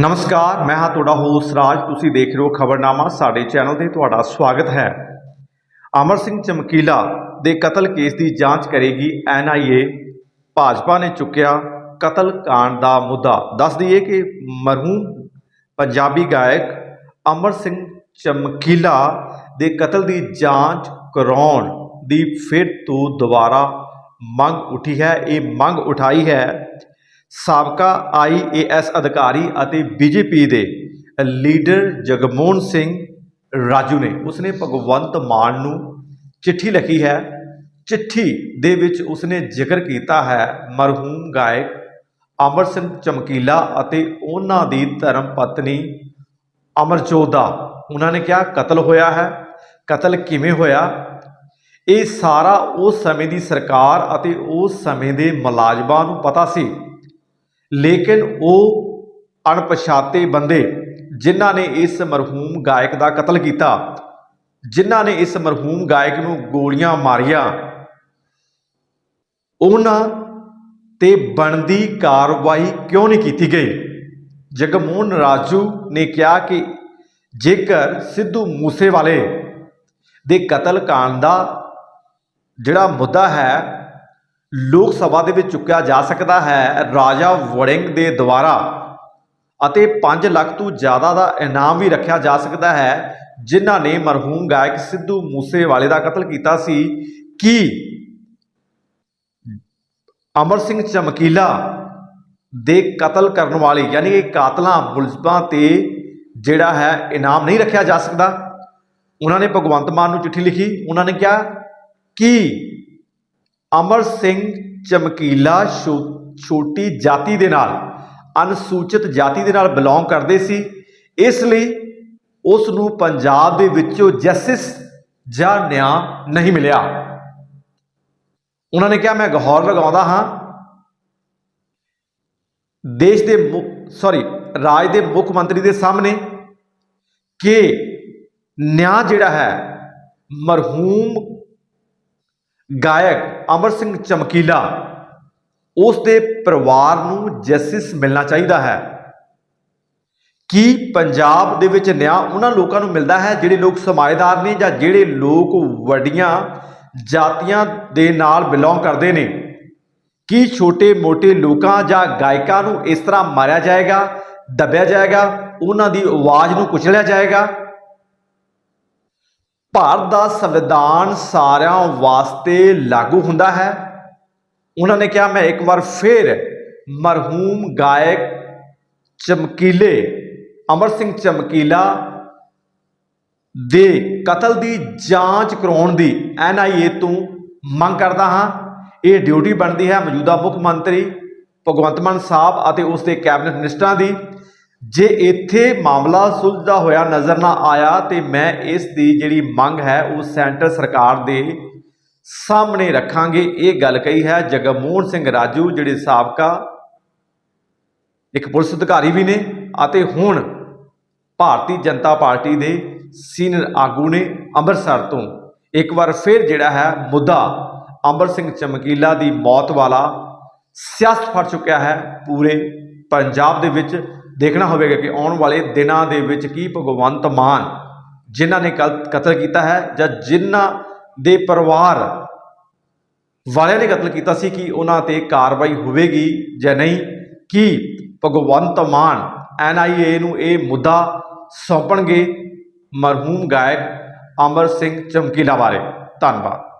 ਨਮਸਕਾਰ, ਮੈਂ ਹਾਂ ਤੁਹਾਡਾ ਹੋਸਟ ਰਾਜ। ਤੁਸੀਂ ਦੇਖ ਰਹੇ ਹੋ ਖਬਰਨਾਮਾ। ਸਾਡੇ ਚੈਨਲ ਤੇ ਤੁਹਾਡਾ ਸਵਾਗਤ ਹੈ। ਅਮਰ ਸਿੰਘ ਚਮਕੀਲਾ ਦੇ ਕਤਲ ਕੇਸ ਦੀ ਜਾਂਚ ਕਰੇਗੀ ਐਨਆਈਏ ਭਾਜਪਾ ਨੇ ਚੁੱਕਿਆ ਕਤਲ ਕਾਂਡ ਦਾ ਮੁੱਦਾ। ਦੱਸ ਦਈਏ ਕਿ ਮਰਹੂਮ ਪੰਜਾਬੀ ਗਾਇਕ ਅਮਰ ਸਿੰਘ ਚਮਕੀਲਾ ਦੇ ਕਤਲ ਦੀ ਜਾਂਚ ਕਰਾਉਣ ਦੀ ਫਿਰ ਤੋਂ ਦੁਬਾਰਾ ਮੰਗ ਉੱਠੀ ਹੈ। ਇਹ ਮੰਗ ਉਠਾਈ ਹੈ ਸਾਬਕਾ ਆਈਏਐਸ ਅਧਿਕਾਰੀ ਅਤੇ ਬੀਜੇਪੀ ਦੇ ਲੀਡਰ ਜਗਮੋਹਨ ਸਿੰਘ ਰਾਜੂ ਨੇ, ਉਸਨੇ ਭਗਵੰਤ ਮਾਨ ਨੂੰ ਚਿੱਠੀ ਲਿਖੀ ਹੈ। ਚਿੱਠੀ ਦੇ ਵਿੱਚ ਉਸਨੇ ਜ਼ਿਕਰ ਕੀਤਾ ਹੈ, ਮਰਹੂਮ ਗਾਇਕ ਅਮਰ ਸਿੰਘ ਚਮਕੀਲਾ ਅਤੇ ਉਹਨਾਂ ਦੀ ਧਰਮ ਪਤਨੀ ਅਮਰਜੋਤ ਦਾ। ਉਹਨਾਂ ਨੇ ਕਿਹਾ, ਕਤਲ ਹੋਇਆ ਹੈ। ਕਤਲ ਕਿਵੇਂ ਹੋਇਆ? ਇਹ ਸਾਰਾ ਉਸ ਸਮੇਂ ਦੀ ਸਰਕਾਰ ਅਤੇ ਉਸ ਸਮੇਂ ਦੇ ਮੁਲਾਜ਼ਮਾਂ ਨੂੰ ਪਤਾ ਸੀ। ਲੇਕਿਨ ਉਹ ਅਣਪਛਾਤੇ ਬੰਦੇ ਜਿਨ੍ਹਾਂ ਨੇ ਇਸ ਮਰਹੂਮ ਗਾਇਕ ਦਾ ਕਤਲ ਕੀਤਾ, ਜਿਨ੍ਹਾਂ ਨੇ ਇਸ ਮਰਹੂਮ ਗਾਇਕ ਨੂੰ ਗੋਲੀਆਂ ਮਾਰੀਆਂ, ਉਹਨਾਂ ਤੇ ਬਣਦੀ ਕਾਰਵਾਈ ਕਿਉਂ ਨਹੀਂ ਕੀਤੀ ਗਈ? ਜਗਮੋਹਨ ਰਾਜੂ ਨੇ ਕਿਹਾ ਕਿ ਜੇਕਰ ਸਿੱਧੂ ਮੂਸੇਵਾਲੇ ਦੇ ਕਤਲ ਕਾਂਡ ਦਾ ਜਿਹੜਾ ਮੁੱਦਾ ਹੈ ਲੋਕ ਸਭਾ ਦੇ ਵਿੱਚ ਚੁੱਕਿਆ ਜਾ ਸਕਦਾ ਹੈ। ਰਾਜਾ ਵੜਿੰਗ ਦੇ ਦੁਆਰਾ ਅਤੇ 5 ਲੱਖ ਤੋਂ ਜ਼ਿਆਦਾ ਦਾ ਇਨਾਮ ਵੀ ਰੱਖਿਆ ਜਾ ਸਕਦਾ ਹੈ, ਜਿਨ੍ਹਾਂ ਨੇ ਮਰਹੂਮ ਗਾਇਕ ਸਿੱਧੂ ਮੂਸੇਵਾਲੇ ਦਾ ਕਤਲ ਕੀਤਾ ਸੀ। ਕੀ? ਅਮਰ ਸਿੰਘ ਚਮਕੀਲਾ ਦੇ ਕਤਲ ਕਰਨ ਵਾਲੇ, ਯਾਨੀ ਕਿ ਕਾਤਲਾਂ ਮੁਲਜ਼ਮਾਂ ਤੇ ਜਿਹੜਾ ਹੈ, ਇਨਾਮ ਨਹੀਂ ਰੱਖਿਆ ਜਾ ਸਕਦਾ। ਉਹਨਾਂ ਨੇ ਭਗਵੰਤ ਮਾਨ ਨੂੰ ਚਿੱਠੀ ਲਿਖੀ। ਉਹਨਾਂ ਨੇ ਕਿਹਾ, ਕਿ? ਅਮਰ ਸਿੰਘ ਚਮਕੀਲਾ ਛੋ- ਛੋਟੀ ਜਾਤੀ ਦੇ ਨਾਲ, ਅਨੁਸੂਚਿਤ ਜਾਤੀ ਦੇ ਨਾਲ ਬਿਲੋਂਗ ਕਰਦੇ ਸੀ। ਇਸ ਲਈ ਉਸ ਨੂੰ ਪੰਜਾਬ ਦੇ ਵਿੱਚੋਂ ਜਸਟਿਸ ਜਾਂ ਨਿਆਂ ਨਹੀਂ ਮਿਲਿਆ। ਉਹਨਾਂ ਨੇ ਕਿਹਾ, ਮੈਂ ਗੌਰ ਲਗਾਉਂਦਾ ਹਾਂ। ਦੇਸ਼ ਦੇ ਸੌਰੀ ਰਾਜ ਦੇ ਮੁੱਖ ਮੰਤਰੀ ਦੇ ਸਾਹਮਣੇ ਕਿ ਨਿਆਂ ਜਿਹੜਾ ਹੈ, ਮਰਹੂਮ ਗਾਇਕ ਅਮਰ ਸਿੰਘ ਚਮਕੀਲਾ, ਉਸ ਦੇ ਪਰਿਵਾਰ ਨੂੰ ਜਸਟਿਸ ਮਿਲਣਾ ਚਾਹੀਦਾ ਹੈ। ਕੀ ਪੰਜਾਬ ਦੇ ਵਿੱਚ ਨਿਆਂ ਉਹਨਾਂ ਲੋਕਾਂ ਨੂੰ ਮਿਲਦਾ ਹੈ ਜਿਹੜੇ ਲੋਕ ਸਮਾਜਦਾਰ ਨੇ ਜਾਂ ਜਿਹੜੇ ਲੋਕ ਵੱਡੀਆਂ ਜਾਤੀਆਂ ਦੇ ਨਾਲ ਬਿਲੋਂਗ ਕਰਦੇ ਨੇ? ਕੀ ਛੋਟੇ-ਮੋਟੇ ਲੋਕਾਂ ਜਾਂ ਗਾਇਕਾਂ ਨੂੰ ਇਸ ਤਰ੍ਹਾਂ ਮਾਰਿਆ ਜਾਏਗਾ, ਦੱਬਿਆ ਜਾਏਗਾ, ਉਹਨਾਂ ਦੀ ਆਵਾਜ਼ ਨੂੰ ਕੁਚਲਿਆ ਜਾਏਗਾ? ਭਾਰਤ ਦਾ ਸੰਵਿਧਾਨ ਸਾਰਿਆਂ ਵਾਸਤੇ ਲਾਗੂ ਹੁੰਦਾ ਹੈ। ਉਹਨਾਂ ਨੇ ਕਿਹਾ, ਮੈਂ ਇੱਕ ਵਾਰ ਫਿਰ ਮਰਹੂਮ ਗਾਇਕ ਚਮਕੀਲੇ, ਅਮਰ ਸਿੰਘ ਚਮਕੀਲਾ ਦੇ ਕਤਲ ਦੀ ਜਾਂਚ ਕਰਾਉਣ ਦੀ ਐਨਆਈਏ ਤੋਂ ਮੰਗ ਕਰਦਾ ਹਾਂ। ਇਹ ਡਿਊਟੀ ਬਣਦੀ ਹੈ ਮੌਜੂਦਾ ਮੁੱਖ ਮੰਤਰੀ ਭਗਵੰਤ ਮਾਨ ਸਾਹਿਬ ਅਤੇ ਉਸ ਦੇ ਕੈਬਨਿਟ ਮਿਨਿਸਟਰਾਂ ਦੀ। ਜੇ ਇੱਥੇ ਮਾਮਲਾ ਸੁਲਝਦਾ ਹੋਇਆ ਨਜ਼ਰ ਨਾ ਆਇਆ ਤੇ ਮੈਂ ਇਸ ਦੀ ਜਿਹੜੀ ਮੰਗ ਹੈ ਉਹ ਸੈਂਟਰ ਸਰਕਾਰ ਦੇ ਸਾਹਮਣੇ ਰੱਖਾਂਗੇ। ਇਹ ਗੱਲ ਕਹੀ ਹੈ ਜਗਮੋਹਨ ਸਿੰਘ ਰਾਜੂ, ਜਿਹੜੇ ਸਾਬਕਾ ਇੱਕ ਪੁਲਿਸ ਅਧਿਕਾਰੀ ਵੀ ਨੇ ਅਤੇ ਹੁਣ ਭਾਰਤੀ ਜਨਤਾ ਪਾਰਟੀ ਦੇ ਸੀਨੀਅਰ ਆਗੂ ਨੇ ਅੰਮ੍ਰਿਤਸਰ ਤੋਂ। ਇੱਕ ਵਾਰ ਫਿਰ ਜਿਹੜਾ ਹੈ ਮੁੱਦਾ ਅੰਮ੍ਰਿਤ ਸਿੰਘ ਚਮਕੀਲਾ ਦੀ ਮੌਤ ਵਾਲਾ ਸਿਆਸਤ ਫੜ ਚੁੱਕਿਆ ਹੈ ਪੂਰੇ ਪੰਜਾਬ ਦੇ ਵਿੱਚ। ਦੇਖਣਾ ਹੋਵੇਗਾ ਕਿ ਆਉਣ ਵਾਲੇ ਦਿਨਾਂ ਦੇ ਵਿੱਚ ਕੀ ਭਗਵੰਤ ਮਾਨ ਜਿਨ੍ਹਾਂ ਨੇ ਕਲ- ਕਤਲ ਕੀਤਾ ਹੈ ਜਾਂ ਜਿਨ੍ਹਾਂ ਦੇ ਪਰਿਵਾਰ ਵਾਲਿਆਂ ਨੇ ਕਤਲ ਕੀਤਾ ਸੀ, ਕਿ ਉਹਨਾਂ ਤੇ ਕਾਰਵਾਈ ਹੋਵੇਗੀ ਜਾਂ ਨਹੀਂ? ਕੀ ਭਗਵੰਤ ਮਾਨ ਐਨਆਈਏ ਨੂੰ ਇਹ ਮੁੱਦਾ ਸੌਂਪਣਗੇ? ਮਰਹੂਮ ਗਾਇਕ ਅਮਰ ਸਿੰਘ ਚਮਕੀਲਾ ਬਾਰੇ। ਧੰਨਵਾਦ।